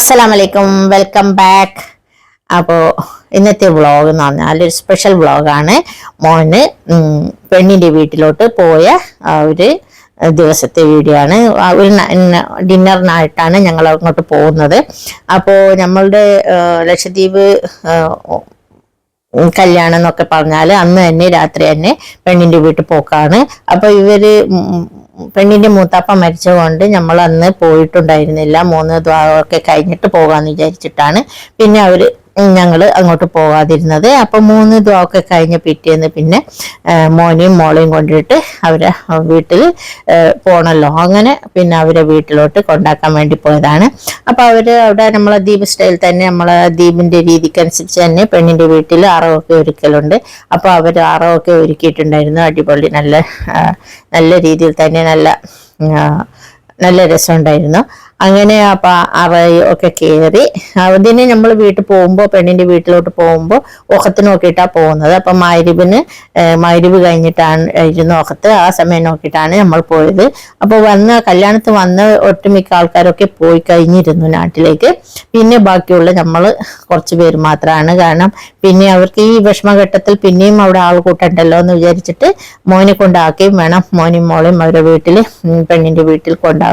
അസ്സലാം വലൈക്കും welcome back അപ്പോൾ ഇന്നത്തെ വ്ളോഗ് എന്ന് പറഞ്ഞാൽ ഒരു സ്പെഷ്യൽ വ്ളോഗാണ് മോന് പെണ്ണിന്റെ വീട്ടിലോട്ട് പോയ ഒരു ദിവസത്തെ വീഡിയോ ആണ്. ഒരു ഡിന്നറിനായിട്ടാണ് ഞങ്ങൾ അങ്ങോട്ട് പോകുന്നത്. അപ്പോൾ നമ്മളുടെ ലക്ഷദ്വീപ് കല്യാണം എന്നൊക്കെ പറഞ്ഞാൽ അന്ന് തന്നെ രാത്രി തന്നെ പെണ്ണിന്റെ വീട്ടിൽ പോക്കാണ്. അപ്പോൾ ഇവർ ഉം പെണ്ണിന്റെ മൂത്താപ്പ മരിച്ചതുകൊണ്ട് നമ്മൾ അന്ന് പോയിട്ടുണ്ടായിരുന്നില്ല. മൂന്ന് ദ്വാരമൊക്കെ കഴിഞ്ഞിട്ട് പോകാമെന്ന് വിചാരിച്ചിട്ടാണ്. പിന്നെ അവർ ഞങ്ങൾ അങ്ങോട്ട് പോകാതിരുന്നത് അപ്പൊ മൂന്ന് ദ്വാരമൊക്കെ കഴിഞ്ഞ പിറ്റേന്ന് പിന്നെ മോനെയും മോളെയും കൊണ്ടിട്ട് അവരെ വീട്ടിൽ പോണല്ലോ. അങ്ങനെ പിന്നെ അവരെ വീട്ടിലോട്ട് കൊണ്ടാക്കാൻ വേണ്ടി പോയതാണ്. അപ്പൊ അവർ അവിടെ നമ്മളെ ദ്വീപ് സ്റ്റൈൽ തന്നെ നമ്മളെ ദ്വീപിന്റെ രീതിക്കനുസരിച്ച് തന്നെ പെണ്ണിന്റെ വീട്ടിൽ അറവൊക്കെ ഒരുക്കലുണ്ട്. അപ്പോൾ അവർ അറവൊക്കെ ഒരുക്കിയിട്ടുണ്ടായിരുന്നു. അടിപൊളി നല്ല നല്ല രീതിയിൽ തന്നെ നല്ല നല്ല രസമുണ്ടായിരുന്നു. അങ്ങനെ അപ്പൊ ഒക്കെ കയറി അതിന് നമ്മൾ വീട്ടിൽ പോകുമ്പോൾ പെണ്ണിന്റെ വീട്ടിലോട്ട് പോകുമ്പോൾ ഒക്കത്ത് നോക്കിയിട്ടാണ് പോകുന്നത്. അപ്പൊ മൈരുവിന് മൈരുവ് കഴിഞ്ഞിട്ടാണ് ഇരുന്ന് ഒക്കത്ത് ആ സമയം നോക്കിയിട്ടാണ് നമ്മൾ പോയത്. അപ്പൊ വന്ന് കല്യാണത്തിന് വന്ന് ഒട്ടുമിക്ക ആൾക്കാരൊക്കെ പോയി കഴിഞ്ഞിരുന്നു നാട്ടിലേക്ക്. പിന്നെ ബാക്കിയുള്ള നമ്മൾ കുറച്ച് പേര് മാത്രമാണ് കാരണം പിന്നെ അവർക്ക് ഈ വിഷമഘട്ടത്തിൽ പിന്നെയും അവിടെ ആൾ കൂട്ടണ്ടല്ലോ എന്ന് വിചാരിച്ചിട്ട് മോനെ കൊണ്ടാക്കുകയും വേണം. മോനും മോളെയും അവരുടെ വീട്ടിൽ പെണ്ണിന്റെ വീട്ടിൽ കൊണ്ടാ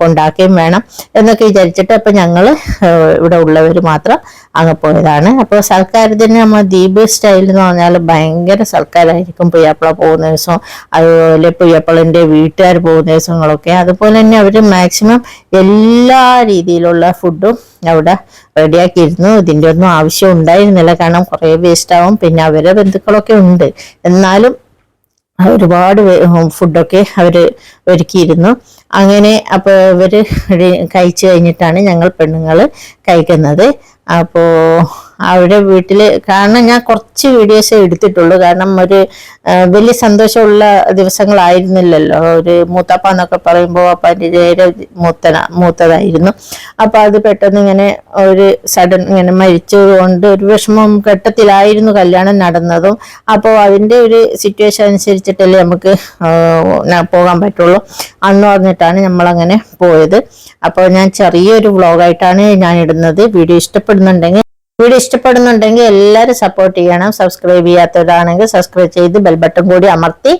കൊണ്ടാക്കുകയും വേണം എന്നൊക്കെ വിചാരിച്ചിട്ട് അപ്പൊ ഞങ്ങൾ ഇവിടെ ഉള്ളവർ മാത്രം അങ്ങ് പോയതാണ്. അപ്പോൾ സൽക്കാരത്തിന് നമ്മൾ ദ്വീപ് സ്റ്റൈൽ എന്ന് പറഞ്ഞാൽ ഭയങ്കര സൽക്കാരായിരിക്കും പുയ്യപ്പള പോകുന്ന ദിവസം അതുപോലെ പുയ്യാപ്പിളിന്റെ വീട്ടുകാർ പോകുന്ന ദിവസങ്ങളൊക്കെ. അതുപോലെ തന്നെ അവർ മാക്സിമം എല്ലാ രീതിയിലുള്ള ഫുഡും അവിടെ റെഡിയാക്കിയിരുന്നു. ഇതിന്റെ ഒന്നും ആവശ്യം ഉണ്ടായിരുന്നില്ല. കാരണം കുറേ വേസ്റ്റ് ആവും പിന്നെ അവരെ ബന്ധുക്കളൊക്കെ ഉണ്ട്. എന്നാലും ഒരുപാട് ഫുഡൊക്കെ അവർ ഒരുക്കിയിരുന്നു. അങ്ങനെ അപ്പോൾ ഇവർ കഴിച്ചു കഴിഞ്ഞിട്ടാണ് ഞങ്ങൾ പെണ്ണുങ്ങൾ കഴിക്കുന്നത്. അപ്പോൾ അവിടെ വീട്ടിൽ കാരണം ഞാൻ കുറച്ച് വീഡിയോസ് എടുത്തിട്ടുള്ളൂ. കാരണം ഒരു വലിയ സന്തോഷമുള്ള ദിവസങ്ങളായിരുന്നില്ലല്ലോ. ഒരു മൂത്തപ്പ എന്നൊക്കെ പറയുമ്പോൾ അപ്പാന്റെ ചേര മൂത്തന മൂത്തതായിരുന്നു. അപ്പം അത് പെട്ടെന്ന് ഇങ്ങനെ ഒരു സഡൻ ഇങ്ങനെ മരിച്ചതുകൊണ്ട് ഒരു വിഷമം ഘട്ടത്തിലായിരുന്നു കല്യാണം നടന്നതും. അപ്പോൾ അതിന്റെ ഒരു സിറ്റുവേഷൻ അനുസരിച്ചിട്ടല്ലേ നമുക്ക് പോകാൻ പറ്റുള്ളൂ. അന്ന് പറഞ്ഞിട്ടാണ് നമ്മളങ്ങനെ പോയത്. അപ്പോൾ ഞാൻ ചെറിയൊരു വ്ളോഗായിട്ടാണ് ഞാൻ ഇടുന്നത് വീഡിയോ ഇഷ്ടപ്പെടുന്നുണ്ടെങ്കിൽ വീഡിയോ ഇഷ്ടപ്പെടുന്നുണ്ടെങ്കിൽ എല്ലാവരും സപ്പോർട്ട് ചെയ്യണം. സബ്സ്ക്രൈബ് ചെയ്യാത്തവരാണെങ്കിൽ സബ്സ്ക്രൈബ് ചെയ്ത് ബെൽ ബട്ടൺ കൂടി അമർത്തി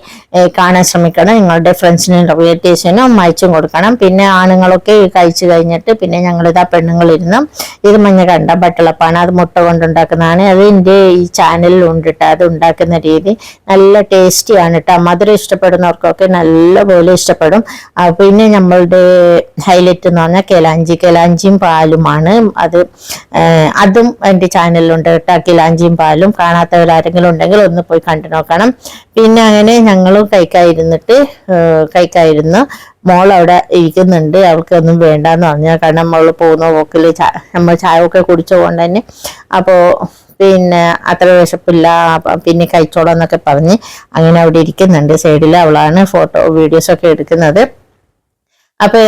കാണാൻ ശ്രമിക്കണം. നിങ്ങളുടെ ഫ്രണ്ട്സിനും റിലേറ്റീവ്സിനും അയച്ചും കൊടുക്കണം. പിന്നെ ആണുങ്ങളൊക്കെ കഴിച്ചു കഴിഞ്ഞിട്ട് പിന്നെ ഞങ്ങളിതാ പെണ്ണുങ്ങളിരുന്നു. ഇത് മഞ്ഞ കണ്ട ബട്ടളപ്പാണ്. അത് മുട്ട കൊണ്ടുണ്ടാക്കുന്നതാണ്. അത് എന്റെ ഈ ചാനലിൽ ഉണ്ട് ട്ടോ. അത് ഉണ്ടാക്കുന്ന രീതി നല്ല ടേസ്റ്റിയാണ് കേട്ടോ മധുരം ഇഷ്ടപ്പെടുന്നവർക്കൊക്കെ നല്ലപോലെ ഇഷ്ടപ്പെടും. പിന്നെ നമ്മളുടെ ഹൈലൈറ്റ് എന്ന് പറഞ്ഞാൽ കെലാഞ്ചി. കെലാഞ്ചിയും പാലുമാണ്. അത് അതും എന്റെ ചാനലിലുണ്ട്. കേട്ടോ കിലാഞ്ചിയും പാലും കാണാത്തവരാരെങ്കിലും ഉണ്ടെങ്കിൽ ഒന്ന് പോയി കണ്ടു നോക്കണം. പിന്നെ അങ്ങനെ ഞങ്ങളും കഴിക്കാതിരുന്നിട്ട് കഴിക്കാതിരുന്നു മോൾ അവിടെ ഇരിക്കുന്നുണ്ട്. അവൾക്ക് ഒന്നും വേണ്ടെന്ന് പറഞ്ഞു. കാരണം നമ്മൾ പോകുന്ന പോക്കിൽ നമ്മൾ ചായ ഒക്കെ കുടിച്ചുകൊണ്ട് തന്നെ. അപ്പോൾ പിന്നെ അത്ര വിശപ്പില്ല. പിന്നെ കഴിച്ചോളാം എന്നൊക്കെ പറഞ്ഞ് അങ്ങനെ അവിടെ ഇരിക്കുന്നുണ്ട്. സൈഡിൽ അവളാണ് ഫോട്ടോ വീഡിയോസ് ഒക്കെ എടുക്കുന്നത്. അപ്പൊ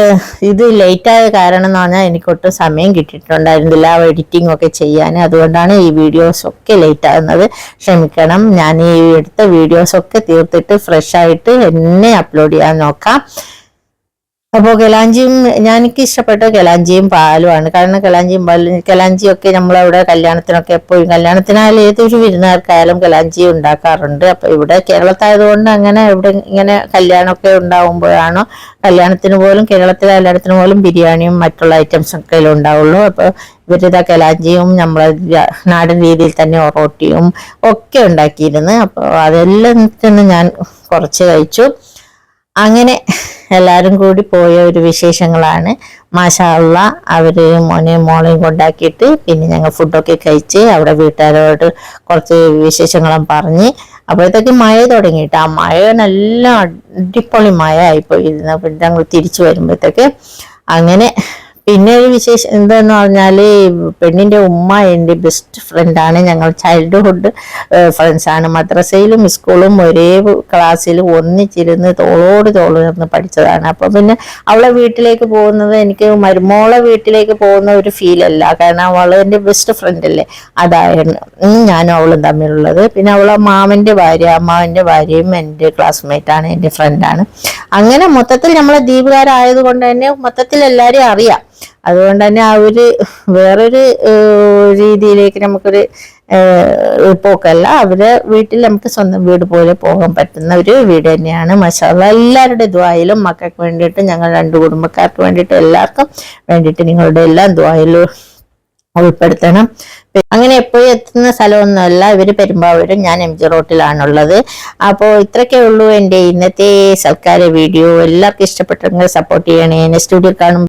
ഇത് ലേറ്റ് ആയ കാരണം എന്ന് പറഞ്ഞാൽ എനിക്ക് ഒട്ടും സമയം കിട്ടിയിട്ടുണ്ടായിരുന്നില്ല എഡിറ്റിംഗ് ഒക്കെ ചെയ്യാൻ അതുകൊണ്ടാണ് ഈ വീഡിയോസ് ഒക്കെ ലേറ്റ് ആകുന്നത് ക്ഷമിക്കണം. ഞാൻ ഈ എടുത്ത വീഡിയോസ് ഒക്കെ തീർത്തിട്ട് ഫ്രഷ് ആയിട്ട് എന്നെ അപ്ലോഡ് ചെയ്യാൻ നോക്കാം. അപ്പോൾ കെലാഞ്ചിയും ഞാൻ എനിക്ക് ഇഷ്ടപ്പെട്ട കെലാഞ്ചിയും പാലുമാണ് കാരണം കെലാഞ്ചിയും പാലും കെലാഞ്ചിയൊക്കെ നമ്മളവിടെ കല്യാണത്തിനൊക്കെ എപ്പോഴും കല്യാണത്തിനായാലും ഏതൊരു വിരുന്നുകാർക്കായാലും കെലാഞ്ചി ഉണ്ടാക്കാറുണ്ട്. അപ്പോൾ ഇവിടെ കേരളത്തായതുകൊണ്ട് അങ്ങനെ ഇവിടെ ഇങ്ങനെ കല്യാണമൊക്കെ ഉണ്ടാകുമ്പോഴാണോ കല്യാണത്തിന് പോലും കേരളത്തിലെ കല്യാണത്തിന് പോലും ബിരിയാണിയും മറ്റുള്ള ഐറ്റംസ് ഒക്കെ ഉണ്ടാവുള്ളൂ. അപ്പോൾ ഇവരിതാ കലാഞ്ചിയും നമ്മളെ നാടൻ രീതിയിൽ തന്നെ ഒറോട്ടിയും ഒക്കെ ഉണ്ടാക്കിയിരുന്നു. അപ്പോൾ അതെല്ലാം തന്നെ ഞാൻ കുറച്ച് കഴിച്ചു. അങ്ങനെ എല്ലാവരും കൂടി പോയ ഒരു വിശേഷങ്ങളാണ്. മാഷാള്ള അവർ മോനെയും മോളെയും കൊണ്ടാക്കിയിട്ട് പിന്നെ ഞങ്ങൾ ഫുഡൊക്കെ കഴിച്ച് അവിടെ വീട്ടുകാരോട് കുറച്ച് വിശേഷങ്ങളും പറഞ്ഞ് അപ്പോഴത്തേക്ക് മഴ തുടങ്ങിയിട്ട് ആ മഴ നല്ല അടിപൊളി മഴ അപ്പൊ ഞങ്ങൾ തിരിച്ചു വരുമ്പോഴത്തേക്ക് അങ്ങനെ പിന്നെ ഒരു വിശേഷം എന്താന്ന് പറഞ്ഞാൽ പെണ്ണിന്റെ ഉമ്മ എന്റെ ബെസ്റ്റ് ഫ്രണ്ടാണ് ഞങ്ങൾ ചൈൽഡ്ഹുഡ് ഫ്രണ്ട്സാണ് മദ്രസയിലും സ്കൂളും ഒരേ ക്ലാസ്സിൽ ഒന്നിച്ചിരുന്ന് തോളോട് തോൾ നിന്ന് പഠിച്ചതാണ്. അപ്പൊ പിന്നെ അവളെ വീട്ടിലേക്ക് പോകുന്നത് എനിക്ക് മരുമോളെ വീട്ടിലേക്ക് പോകുന്ന ഒരു ഫീൽ അല്ല. കാരണം അവൾ എന്റെ ബെസ്റ്റ് ഫ്രണ്ട് അല്ലേ. അതായിരുന്നു ഞാനും അവളും തമ്മിലുള്ളത്. പിന്നെ അവളെ മാമന്റെ ഭാര്യ അമ്മാവന്റെ ഭാര്യയും എന്റെ ക്ലാസ്മേറ്റ് ആണ് എന്റെ ഫ്രണ്ടാണ് അങ്ങനെ മൊത്തത്തിൽ നമ്മളെ ദ്വീപുകാരായത് കൊണ്ട് തന്നെ മൊത്തത്തിൽ എല്ലാരെയും അറിയാം. അതുകൊണ്ട് തന്നെ ആ ഒരു വേറൊരു രീതിയിലേക്ക് നമുക്കൊരു പോക്കല്ല. അവരെ വീട്ടിൽ നമുക്ക് സ്വന്തം വീട് പോലെ പോകാൻ പറ്റുന്ന ഒരു വീട് തന്നെയാണ്. മഷാല എല്ലാവരുടെ ദ്വായിലും മക്കൾക്ക് വേണ്ടിയിട്ട് ഞങ്ങൾ രണ്ട് കുടുംബക്കാർക്ക് വേണ്ടിയിട്ട് എല്ലാവർക്കും വേണ്ടിയിട്ട് നിങ്ങളുടെ എല്ലാം ദ്വായിലും ഉൾപ്പെടുത്തണം. അങ്ങനെ എപ്പോഴും എത്തുന്ന സ്ഥലമൊന്നുമല്ല. ഇവർ പെരുമ്പാവൂരും ഞാൻ എം ജി റോട്ടിലാണുള്ളത്. അപ്പോൾ ഇത്രയൊക്കെ ഉള്ളൂ എന്റെ ഇന്നത്തെ സൽക്കാര വീഡിയോ. എല്ലാവർക്കും ഇഷ്ടപ്പെട്ടെങ്കിൽ സപ്പോർട്ട് ചെയ്യണേ. എന്നെ സ്റ്റുഡിയോ കാണും